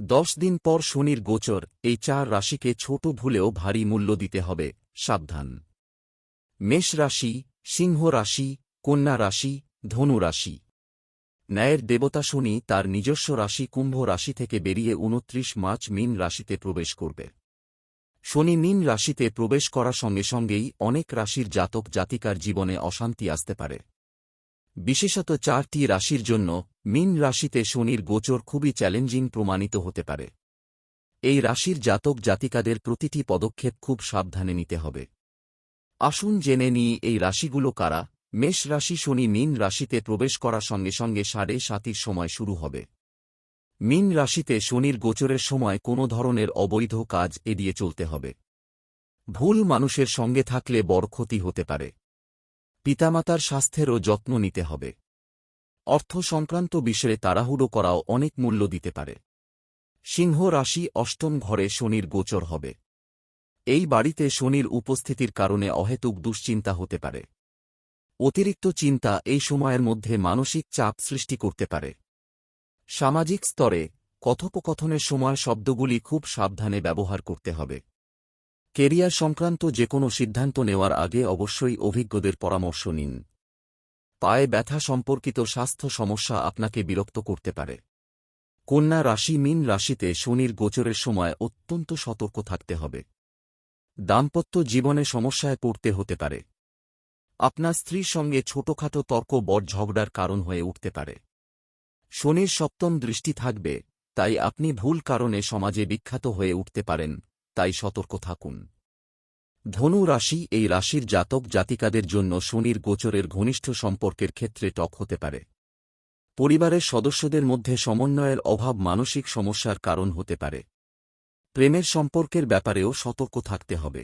দশ দিন পর শনির গোচর, এই চার রাশিকে ছোট ভুলেও ভারী মূল্য দিতে হবে, সাবধান। মেষ রাশি, সিংহ রাশি, কন্যা রাশি, ধনু রাশি। ন্যায়ের দেবতা শনি তার নিজস্ব রাশি কুম্ভ রাশি থেকে বেরিয়ে উনত্রিশ মার্চ মীন রাশিতে প্রবেশ করবে। শনি মীন রাশিতে প্রবেশ করার সঙ্গে সঙ্গেই অনেক রাশির জাতক জাতিকার জীবনে অশান্তি আসতে পারে। বিশেষত চারটি রাশির জন্য মীন রাশিতে শনির গোচর খুবই চ্যালেঞ্জিং প্রমাণিত হতে পারে। এই রাশির জাতক জাতিকাদের প্রতিটি পদক্ষেপ খুব সাবধানে নিতে হবে। আসুন জেনে নিই এই রাশিগুলো কারা। মেষ রাশি শনি মীন রাশিতে প্রবেশ করার সঙ্গে সঙ্গে সাড়ে সাতির সময় শুরু হবে। মীন রাশিতে শনির গোচরের সময় কোনো ধরনের অবৈধ কাজ এড়িয়ে চলতে হবে। ভুল মানুষের সঙ্গে থাকলে বড় ক্ষতি হতে পারে। পিতামাতার স্বাস্থ্যেরও যত্ন নিতে হবে। অর্থ সংক্রান্ত বিষয়ে তাড়াহুড়ো করাও অনেক মূল্য দিতে পারে। সিংহ রাশি অষ্টম ঘরে শনির গোচর হবে। এই বাড়িতে শনির উপস্থিতির কারণে অহেতুক দুশ্চিন্তা হতে পারে। অতিরিক্ত চিন্তা এই সময়ের মধ্যে মানসিক চাপ সৃষ্টি করতে পারে। সামাজিক স্তরে কথোপকথনের সময় শব্দগুলি খুব সাবধানে ব্যবহার করতে হবে। কেরিয়ার সংক্রান্ত যে কোনো সিদ্ধান্ত নেওয়ার আগে অবশ্যই অভিজ্ঞদের পরামর্শ নিন। পায়ে ব্যথা সম্পর্কিত স্বাস্থ্য সমস্যা আপনাকে বিরক্ত করতে পারে। কন্যা রাশি মিন রাশিতে শনির গোচরের সময় অত্যন্ত সতর্ক থাকতে হবে। দাম্পত্য জীবনে সমস্যায় পড়তে হতে পারে। আপনার স্ত্রীর সঙ্গে ছোটখাটো তর্ক বড় ঝগড়ার কারণ হয়ে উঠতে পারে। শনির সপ্তম দৃষ্টি থাকবে, তাই আপনি ভুল কারণে সমাজে বিখ্যাত হয়ে উঠতে পারেন, তাই সতর্ক থাকুন। ধনু রাশি এই রাশির জাতক জাতিকাদের জন্য শনির গোচরের ঘনিষ্ঠ সম্পর্কের ক্ষেত্রে টক হতে পারে। পরিবারের সদস্যদের মধ্যে সমন্বয়ের অভাব মানসিক সমস্যার কারণ হতে পারে। প্রেমের সম্পর্কের ব্যাপারেও সতর্ক থাকতে হবে।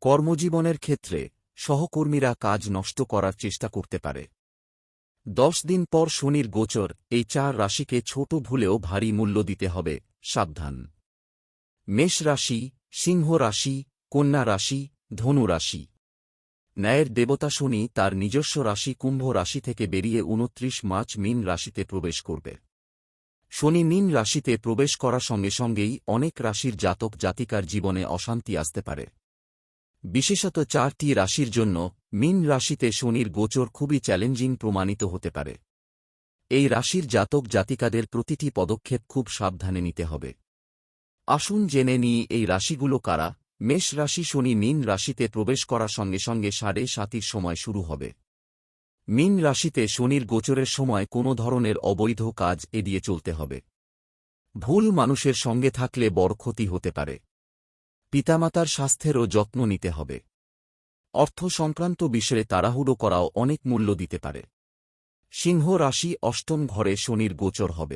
কর্মজীবনের ক্ষেত্রে সহকর্মীরা কাজ নষ্ট করার চেষ্টা করতে পারে। দশ দিন পর শনির গোচর এই চার রাশিকে ছোট ভুলেও ভারী মূল্য দিতে হবে, সাবধান। মেষ রাশি, সিংহ রাশি কন্যা রাশি, ধনু রাশি। ন্যায়ের দেবতা শনি তার নিজস্ব রাশি কুম্ভ রাশি থেকে বেরিয়ে উনত্রিশ মার্চ মীন রাশিতে প্রবেশ করবে। শনি মীন রাশিতে প্রবেশ করার সঙ্গে সঙ্গেই অনেক রাশির জাতক জাতিকার জীবনে অশান্তি আসতে পারে। বিশেষত চারটি রাশির জন্য মীন রাশিতে শনির গোচর খুবই চ্যালেঞ্জিং প্রমাণিত হতে পারে। এই রাশির জাতক জাতিকাদের প্রতিটি পদক্ষেপ খুব সাবধানে নিতে হবে। আসুন জেনে নিই এই রাশিগুলো কারা। মেষ রাশি শনি মীন রাশিতে প্রবেশ করার সঙ্গে সঙ্গে সাড়ে সাতির সময় শুরু হবে। মীন রাশিতে শনির গোচরের সময় কোনো ধরনের অবৈধ কাজ এড়িয়ে চলতে হবে। ভুল মানুষের সঙ্গে থাকলে বড় ক্ষতি হতে পারে। পিতামাতার স্বাস্থ্যেরও যত্ন নিতে হবে। অর্থ সংক্রান্ত বিষয়ে তাড়াহুড়ো করাও অনেক মূল্য দিতে পারে। সিংহ রাশি অষ্টম ঘরে শনির গোচর হবে।